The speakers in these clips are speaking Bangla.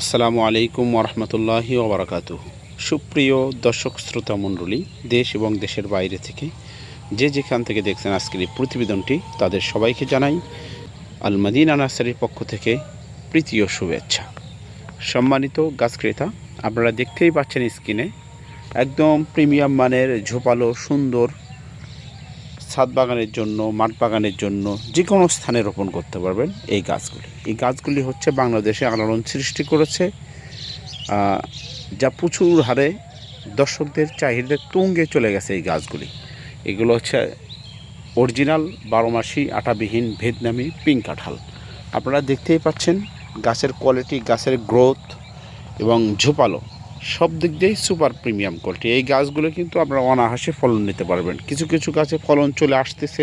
আসসালামু আলাইকুম ওরহমতুল্লাহি ওবরাকাত সুপ্রিয় দর্শক শ্রোতা মণ্ডলী, দেশ এবং দেশের বাইরে থেকে যে যেখান থেকে দেখছেন আজকের এই প্রতিবেদনটি, তাদের সবাইকে জানাই আল মাদিনা নার্সারির পক্ষ থেকে প্রীতি ও শুভেচ্ছা। সম্মানিত গাছ ক্রেতা, আপনারা দেখতেই পাচ্ছেন স্ক্রিনে একদম প্রিমিয়াম মানের ঝোপালো সুন্দর ছাদ বাগানের জন্য, মাঠ বাগানের জন্য যে কোনো স্থানে রোপণ করতে পারবেন এই গাছগুলি। এই গাছগুলি হচ্ছে বাংলাদেশে আলোড়ন সৃষ্টি করেছে যা প্রচুর হারে দর্শকদের চাহিদা তুঙ্গে চলে গেছে এই গাছগুলি। এগুলো হচ্ছে অরিজিনাল বারোমাসি আটাবিহীন ভেদনামি পিঙ্ক কাঁঠাল। আপনারা দেখতেই পাচ্ছেন গাছের কোয়ালিটি গাছের গ্রোথ এবং ঝোপালো। সব দিক দিয়েই সুপার প্রিমিয়াম কোয়ালিটি এই গাছগুলো কিন্তু আপনারা অনাহাসে ফলন নিতে পারবেন। কিছু কিছু গাছে ফলন চলে আসতেছে।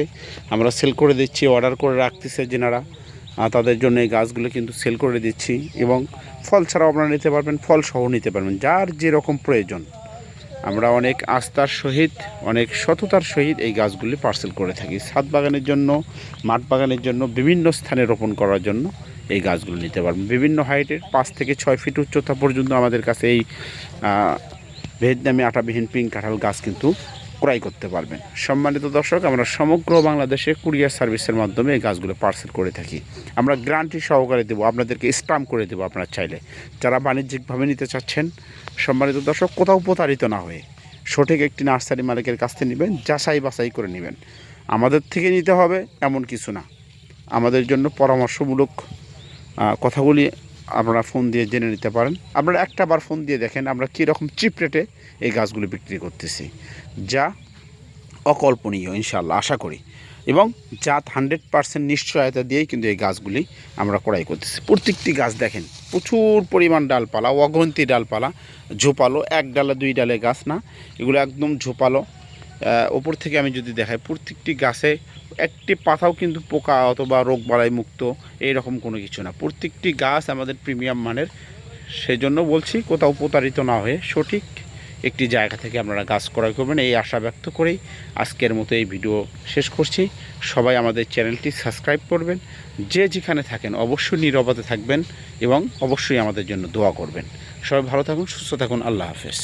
আমরা সেল করে দিচ্ছি অর্ডার করে রাখতেছে যেনারা। তাদের জন্য এই গাছগুলো কিন্তু সেল করে দিচ্ছি এবং ফল ছাড়াও আপনারা নিতে পারবেন, ফল সহ নিতে পারবেন, যার যেরকম প্রয়োজন। আমরা অনেক আস্থার সহিত, অনেক সততার সহিত এই গাছগুলি পার্সেল করে থাকি। ছাদ বাগানের জন্য, মাঠ বাগানের জন্য, বিভিন্ন স্থানে রোপণ করার জন্য এই গাছগুলো নিতে পারবেন বিভিন্ন হাইটের, পাঁচ থেকে ছয় ফিট উচ্চতা পর্যন্ত আমাদের কাছে এই ভেদ ভেদনামি আটাবিহীন পিঙ্ক কাঁঠাল গাছ কিন্তু ক্রয় করতে পারবেন। সম্মানিত দর্শক, আমরা সমগ্র বাংলাদেশে কুরিয়ার সার্ভিসের মাধ্যমে এই গাছগুলো পার্সেল করে থাকি। আমরা গ্রান্টি সহকারে দেবো, আপনাদেরকে স্টাম্প করে দেবো আপনার চাইলে। যারা বাণিজ্যিকভাবে নিতে চাচ্ছেন, সম্মানিত দর্শক, কোথাও প্রতারিত না হয়ে সঠিক একটি নার্সারি মালিকের কাছ থেকে নেবেন, যাচাই বাছাই করে নেবেন। আমাদের থেকে নিতে হবে এমন কিছু না। আমাদের জন্য পরামর্শমূলক কথাগুলি আপনারা ফোন দিয়ে জেনে নিতে পারেন। আপনারা একটা বার ফোন দিয়ে দেখেন আমরা কীরকম চিপ রেটে এই গাছগুলি বিক্রি করতেছি। যা অকল্পনীয় ইনশাল্লাহ আশা করি। এবং জাত হান্ড্রেড পার্সেন্ট নিশ্চয়তা দিয়েই কিন্তু এই গাছগুলি আমরা ক্রয় করতেছি। প্রত্যেকটি গাছ দেখেন, প্রচুর পরিমাণ ডালপালা, অগন্তি ডালপালা, ঝোপালো, এক ডালে দুই ডালে গাছ না, এগুলো একদম ঝোপালো ওপর থেকে আমি যদি দেখাই, প্রত্যেকটি গাছে একটি পাতাও কিন্তু পোকা অথবা রোগ বালাই মুক্ত, এইরকম কোনো কিছু না। প্রত্যেকটি গাছ আমাদের প্রিমিয়াম মানের, সেজন্য বলছি কোথাও প্রতারিত না হয়ে সঠিক একটি জায়গা থেকে আপনারা গাছ ক্রয় করবেন, এই আশা ব্যক্ত করেই আজকের মতো এই ভিডিও শেষ করছি। সবাই আমাদের চ্যানেলটি সাবস্ক্রাইব করবেন, যে যেখানে থাকেন অবশ্যই নীরবতে থাকবেন এবং অবশ্যই আমাদের জন্য দোয়া করবেন। সবাই ভালো থাকুন, সুস্থ থাকুন, আল্লাহ হাফেজ।